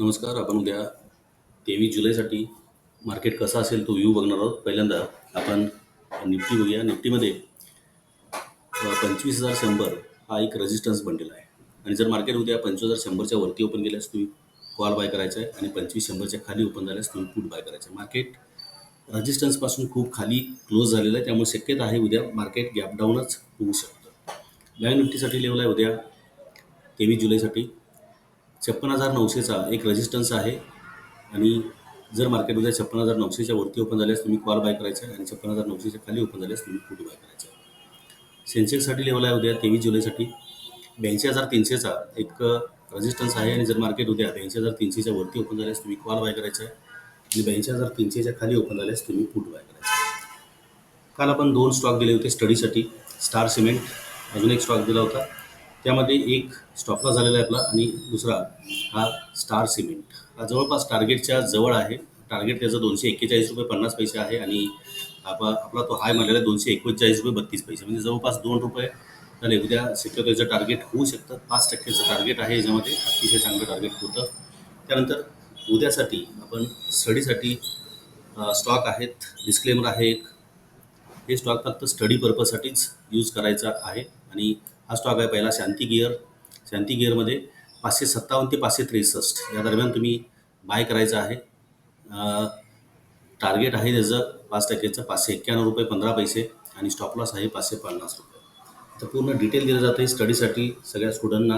नमस्कार आपण उद्या तेवीस जुलैसाठी मार्केट कसा असेल तो व्ह्यू बघणार आहोत. पहिल्यांदा आपण निफ्टी बघूया. निफ्टीमध्ये पंचवीस हजार शंभर हा एक रेजिस्टन्स बनलेला आहे. आणि जर मार्केट उद्या पंचवीस हजार शंभरच्या वरती ओपन केल्यास तुम्ही कॉल बाय करायचा आहे आणि पंचवीस शंभरच्या खाली ओपन झाल्यास तुम्ही पुट बाय करायचं आहे. मार्केट रेजिस्टन्सपासून खूप खाली क्लोज झालेलं आहे. त्यामुळे शक्यता आहे उद्या मार्केट गॅप डाऊनच होऊ शकतं. बँक निफ्टीसाठी लेवल आहे उद्या तेवीस जुलैसाठी. छप्पन हजार नऊशेचा एक रेजिस्टन्स आहे. आणि जर मार्केट उद्या छप्पन हजार नऊशेच्या वरती ओपन झाल्यास तुम्ही कॉल बाय करायचा आहे. आणि छप्पन हजार नऊशेच्या खाली ओपन झाल्यास तुम्ही पुट बाय करायचा आहे. सेन्सेक्ससाठी लेवल आहे उद्या तेवीस जुलैसाठी. ब्याऐंशी हजार तीनशेचा एक रेजिस्टन्स आहे. आणि जर मार्केट उद्या ब्याऐंशी हजार तीनशेच्या वरती ओपन झाल्यास तुम्ही कॉल बाय करायचा आहे. आणि ब्याऐंशी हजार तीनशेच्या खाली ओपन झाल्यास तुम्ही पुट बाय करायचा आहे. काल आपण दोन स्टॉक दिले होते स्टडीसाठी स्टार सिमेंट अजून एक स्टॉक दिला होता. त्यामध्ये एक स्टॉपला झालेला आहे आपला आणि दुसरा हा स्टार सिमेंट. हा जवळपास टार्गेटच्या जवळ आहे. टार्गेट त्याचं दोनशे एक्केचाळीस रुपये पन्नास पैसे आहे आणि आपला आपला तो हाय मारलेला आहे दोनशे एकोणचाळीस रुपये बत्तीस पैसे. म्हणजे जवळपास दोन रुपये झाले. उद्या शक्यतो टार्गेट होऊ शकतं. पाच टक्क्याचं टार्गेट आहे याच्यामध्ये. अतिशय चांगलं टार्गेट होतं. त्यानंतर उद्यासाठी आपण स्टडीसाठी स्टॉक आहेत. डिस्क्लेमर आहे एक. हे स्टॉक फक्त स्टडी पर्पजसाठीच यूज करायचा आहे. आणि हा स्टॉक आहे पहिला शांती गिअर शांती गिअरमध्ये पाचशे सत्तावन्न ते पाचशे त्रेसष्ट या दरम्यान तुम्ही बाय करायचं आहे. टार्गेट आहे त्याचं पाच टक्क्याचं पाचशे एक्क्याण्णव रुपये पंधरा पैसे आणि स्टॉप लॉस आहे पाचशे पन्नास रुपये. तर पूर्ण डिटेल दिलं जातं आहे स्टडीसाठी सगळ्या स्टुडंटना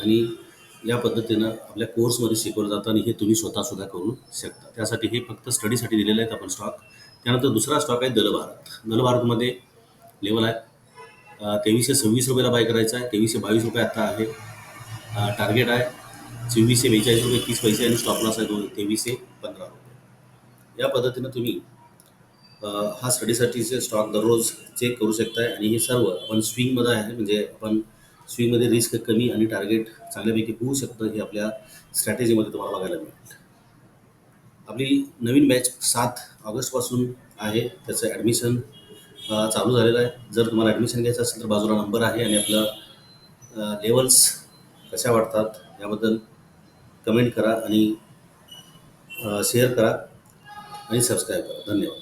आणि या पद्धतीनं आपल्या कोर्समध्ये शिकवलं जातं आणि हे तुम्ही स्वतःसुद्धा करू शकता. त्यासाठी हे फक्त स्टडीसाठी दिलेलं आहेत आपण स्टॉक त्यानंतर दुसरा स्टॉक आहे दलभारत दलभारतमध्ये लेवल आहे तेवीसशे सव्वीस रुपयाला बाय करायचा आहे. तेवीसशे बावीस रुपये आत्ता आहे. टार्गेट आहे. चोवीसशे बेचाळीस रुपये तीस पैसे आणि स्टॉप लॉस आहे दोन तेवीसशे पंधरा रुपये. या पद्धतीनं तुम्ही हा स्टडीसाठीचे स्टॉक दररोज चेक करू शकताय आणि हे सर्व आपण स्विंगमध्ये आहे. म्हणजे आपण स्विंगमध्ये रिस्क कमी आणि टार्गेट चांगल्यापैकी होऊ शकतं हे आपल्या स्ट्रॅटेजीमध्ये तुम्हाला बघायला मिळेल. आपली नवीन बॅच सात ऑगस्टपासून आहे. त्याचं ॲडमिशन चालू झालेला आहे. जर तुम्हाला ॲडमिशन घ्यायचं असेल तर बाजूला नंबर आहे आणि आपलं लेवल्स कशा वाटतात याबद्दल कमेंट करा आणि शेअर करा आणि सबस्क्राईब करा. धन्यवाद.